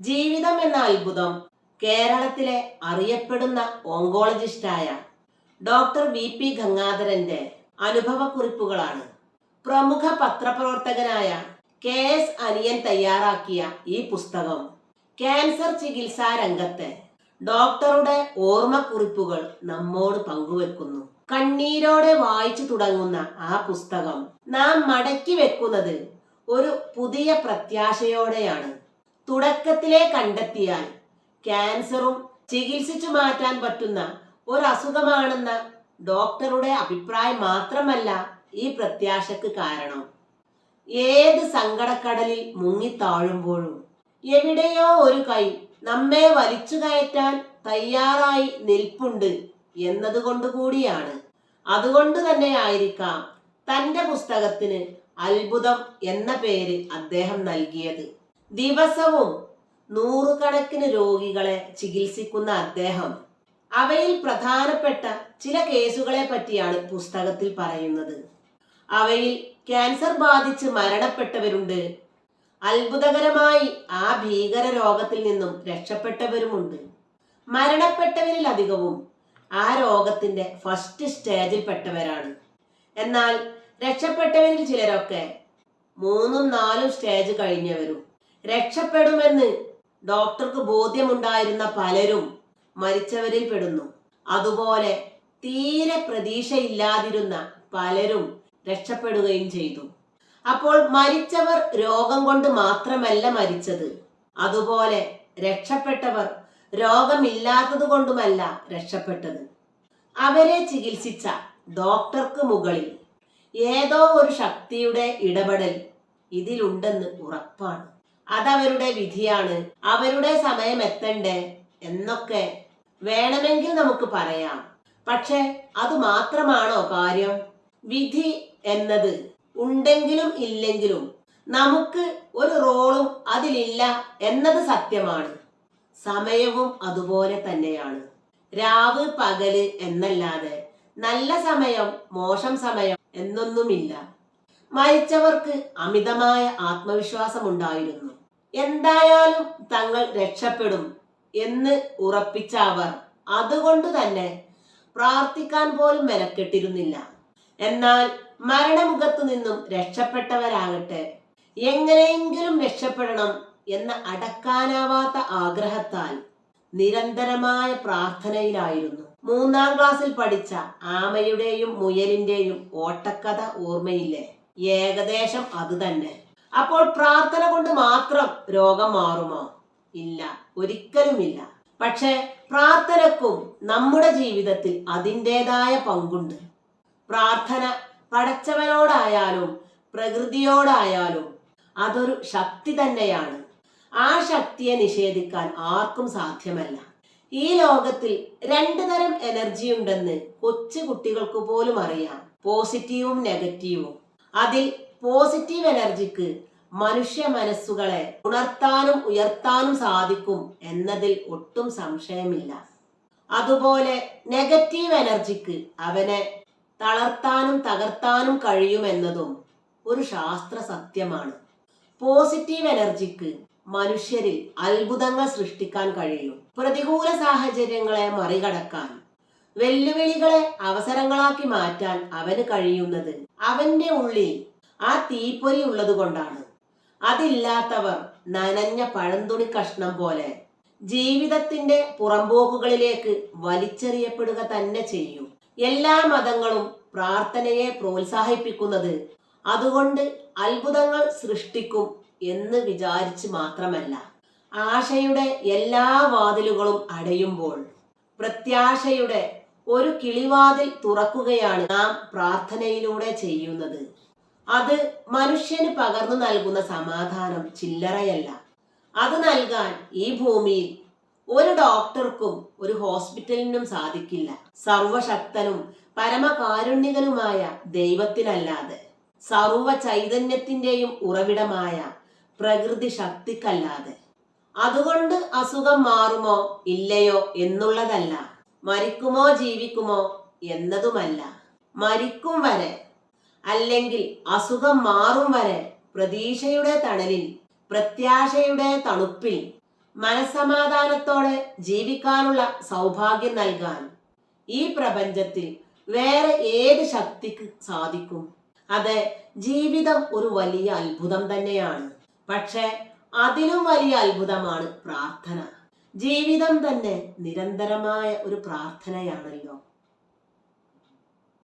ജീവിതം എന്ന അത്ഭുതം കേരളത്തിലെ അറിയപ്പെടുന്ന ഓങ്കോളജിസ്റ്റായ ഡോക്ടർ വി പി ഗംഗാധരന്റെ അനുഭവക്കുറിപ്പുകളാണ്. പ്രമുഖ പത്രപ്രവർത്തകനായ കെ എസ് അനിയൻ തയ്യാറാക്കിയ ഈ പുസ്തകം ക്യാൻസർ ചികിത്സാ രംഗത്തെ ഡോക്ടറുടെ ഓർമ്മക്കുറിപ്പുകൾ നമ്മോട് പങ്കുവെക്കുന്നു. കണ്ണീരോടെ വായിച്ചു തുടങ്ങുന്ന ആ പുസ്തകം നാം മടക്കി വെക്കുന്നത് ഒരു പുതിയ പ്രത്യാശയോടെയാണ്. തുടക്കത്തിലെ കണ്ടെത്തിയാൽ ക്യാൻസറും ചികിത്സിച്ചു മാറ്റാൻ പറ്റുന്ന ഒരു അസുഖമാണെന്ന ഡോക്ടറുടെ അഭിപ്രായം മാത്രമല്ല ഈ പ്രത്യാശക്ക് കാരണം. ഏത് സങ്കടക്കടലിൽ മുങ്ങിത്താഴുമ്പോഴും എവിടെയോ ഒരു കൈ നമ്മെ വലിച്ചു കയറ്റാൻ തയ്യാറായി നിൽപ്പുണ്ട് എന്നതുകൊണ്ട് കൂടിയാണ്. അതുകൊണ്ട് തന്നെ ആയിരിക്കാം തന്റെ പുസ്തകത്തിന് അത്ഭുതം എന്ന പേര് അദ്ദേഹം നൽകിയത്. ദിവസവും നൂറുകണക്കിന് രോഗികളെ ചികിത്സിക്കുന്ന അദ്ദേഹം. അവയിൽ പ്രധാനപ്പെട്ട ചില കേസുകളെ പറ്റിയാണ് പുസ്തകത്തിൽ പറയുന്നത്. അവയിൽ ക്യാൻസർ ബാധിച്ച് മരണപ്പെട്ടവരുണ്ട്. അത്ഭുതകരമായി ആ ഭീകര രോഗത്തിൽ നിന്നും രക്ഷപ്പെട്ടവരുമുണ്ട്. മരണപ്പെട്ടവരിൽ അധികവും ആ രോഗത്തിന്റെ ഫസ്റ്റ് സ്റ്റേജിൽ പെട്ടവരാണ്. എന്നാൽ രക്ഷപ്പെട്ടവരിൽ ചിലരൊക്കെ മൂന്നും നാലും സ്റ്റേജ് കഴിഞ്ഞവരും. രക്ഷപ്പെടുമെന്ന് ഡോക്ടർക്ക് ബോധ്യമുണ്ടായിരുന്ന പലരും മരിച്ചവരിൽ പെടുന്നു. അതുപോലെ തീരെ പ്രതീക്ഷയില്ലാതിരുന്ന പലരും രക്ഷപ്പെടുകയും ചെയ്തു. അപ്പോൾ മരിച്ചവർ രോഗം കൊണ്ട് മാത്രമല്ല മരിച്ചത്. അതുപോലെ രക്ഷപ്പെട്ടവർ രോഗമില്ലാത്തത് കൊണ്ടുമല്ല രക്ഷപ്പെട്ടത്. അവരെ ചികിത്സിച്ച ഡോക്ടർക്ക് മുകളിൽ ഏതോ ഒരു ശക്തിയുടെ ഇടപെടൽ ഇതിലുണ്ടെന്ന് ഉറപ്പാണ്. അതവരുടെ വിധിയാണ്. അവരുടെ സമയം എത്തണ്ടേ? എന്നൊക്കെ വേണമെങ്കിൽ നമുക്ക് പറയാം. പക്ഷെ അത് മാത്രമാണോ കാര്യം? വിധി എന്നത് ഉണ്ടെങ്കിലും ഇല്ലെങ്കിലും നമുക്ക് ഒരു റോളും അതിലില്ല എന്നത് സത്യമാണ്. സമയവും അതുപോലെ തന്നെയാണ്. രാവ് പകൽ എന്നല്ലാതെ നല്ല സമയം മോശം സമയം എന്നൊന്നുമില്ല. മരിച്ചവർക്ക് അമിതമായ ആത്മവിശ്വാസമുണ്ടായിരുന്നു. എന്തായാലും തങ്ങൾ രക്ഷപ്പെടും എന്ന് ഉറപ്പിച്ച അവർ അതുകൊണ്ട് തന്നെ പ്രാർത്ഥിക്കാൻ പോലും മെനക്കെട്ടിരുന്നില്ല. എന്നാൽ മരണമുഖത്തു നിന്നും രക്ഷപ്പെട്ടവരാകട്ടെ എങ്ങനെയെങ്കിലും രക്ഷപ്പെടണം എന്ന അടക്കാനാവാത്ത ആഗ്രഹത്താൽ നിരന്തരമായ പ്രാർത്ഥനയിലായിരുന്നു. മൂന്നാം ക്ലാസ്സിൽ പഠിച്ച ആമയുടെയും മുയലിന്റെയും ഓട്ടക്കഥ ഓർമ്മയില്ലേ? ഏകദേശം അത് തന്നെ അപ്പോൾ പ്രാർത്ഥന കൊണ്ട് മാത്രം രോഗം മാറുമോ? ഇല്ല. ഒരിക്കലുമില്ല പക്ഷേ പ്രാർത്ഥനക്കും നമ്മുടെ ജീവിതത്തിൽ അതിന്റെതായ പങ്കുണ്ട്. പ്രാർത്ഥന പടച്ചവനോടായാലും പ്രകൃതിയോടായാലും അതൊരു ശക്തി തന്നെയാണ്. ആ ശക്തിയെ നിഷേധിക്കാൻ ആർക്കും സാധ്യമല്ല. ഈ ലോകത്തിൽ രണ്ടു തരം എനർജി ഉണ്ടെന്ന് കൊച്ചു കുട്ടികൾക്ക് പോലും അറിയാം. പോസിറ്റീവും നെഗറ്റീവും. അതിൽ പോസിറ്റീവ് എനർജിക്ക് മനുഷ്യ മനസ്സുകളെ ഉണർത്താനും ഉയർത്താനും സാധിക്കും എന്നതിൽ ഒട്ടും സംശയമില്ല. അതുപോലെ നെഗറ്റീവ് എനർജിക്ക് അവനെ തളർത്താനും തകർത്താനും കഴിയുമെന്നതും ഒരു ശാസ്ത്ര സത്യമാണ്. പോസിറ്റീവ് എനർജിക്ക് മനുഷ്യരിൽ അത്ഭുതങ്ങൾ സൃഷ്ടിക്കാൻ കഴിയും. പ്രതികൂല സാഹചര്യങ്ങളെ മറികടക്കാൻ വെല്ലുവിളികളെ അവസരങ്ങളാക്കി മാറ്റാൻ അവന് കഴിയുന്നത് അവന്റെ ഉള്ളിൽ ആ തീപ്പൊരി ഉള്ളത് കൊണ്ടാണ്. അതില്ലാത്തവർ നനഞ്ഞ പഴന്തുണി കഷ്ണം പോലെ ജീവിതത്തിന്റെ പുറമ്പോക്കുകളിലേക്ക് വലിച്ചെറിയപ്പെടുക തന്നെ ചെയ്യും. എല്ലാ മതങ്ങളും പ്രാർത്ഥനയെ പ്രോത്സാഹിപ്പിക്കുന്നത് അതുകൊണ്ട് അത്ഭുതങ്ങൾ സൃഷ്ടിക്കും എന്ന് വിചാരിച്ച് മാത്രമല്ല. ആശയുടെ എല്ലാ വാതിലുകളും അടയുമ്പോൾ പ്രത്യാശയുടെ ഒരു കിളിവാതിൽ തുറക്കുകയാണ് നാം പ്രാർത്ഥനയിലൂടെ ചെയ്യുന്നത്. അത് മനുഷ്യന് പകർന്നു നൽകുന്ന സമാധാനം ചില്ലറയല്ല. അത് നൽകാൻ ഈ ഭൂമിയിൽ ഒരു ഡോക്ടർക്കും ഒരു ഹോസ്പിറ്റലിനും സാധിക്കില്ല. സർവശക്തനും പരമകാരുണ്യകനുമായ ദൈവത്തിനല്ലാതെ. സർവ ചൈതന്യത്തിന്റെയും ഉറവിടമായ പ്രകൃതി ശക്തിക്കല്ലാതെ അതുകൊണ്ട് അസുഖം മാറുമോ ഇല്ലയോ എന്നുള്ളതല്ല. മരിക്കുമോ ജീവിക്കുമോ എന്നതുമല്ല. മരിക്കും വരെ അല്ലെങ്കിൽ അസുഖം മാറും വരെ പ്രതീക്ഷയുടെ തണലിൽ പ്രത്യാശയുടെ തണുപ്പിൽ മനസമാധാനത്തോടെ ജീവിക്കാനുള്ള സൗഭാഗ്യം നൽകാൻ ഈ പ്രപഞ്ചത്തിൽ വേറെ ഏത് ശക്തിക്ക് സാധിക്കും? അതെ ജീവിതം ഒരു വലിയ അത്ഭുതം തന്നെയാണ്. പക്ഷെ അതിലും വലിയ അത്ഭുതമാണ് പ്രാർത്ഥന. ജീവിതം തന്നെ നിരന്തരമായ ഒരു പ്രാർത്ഥനയാണല്ലോ.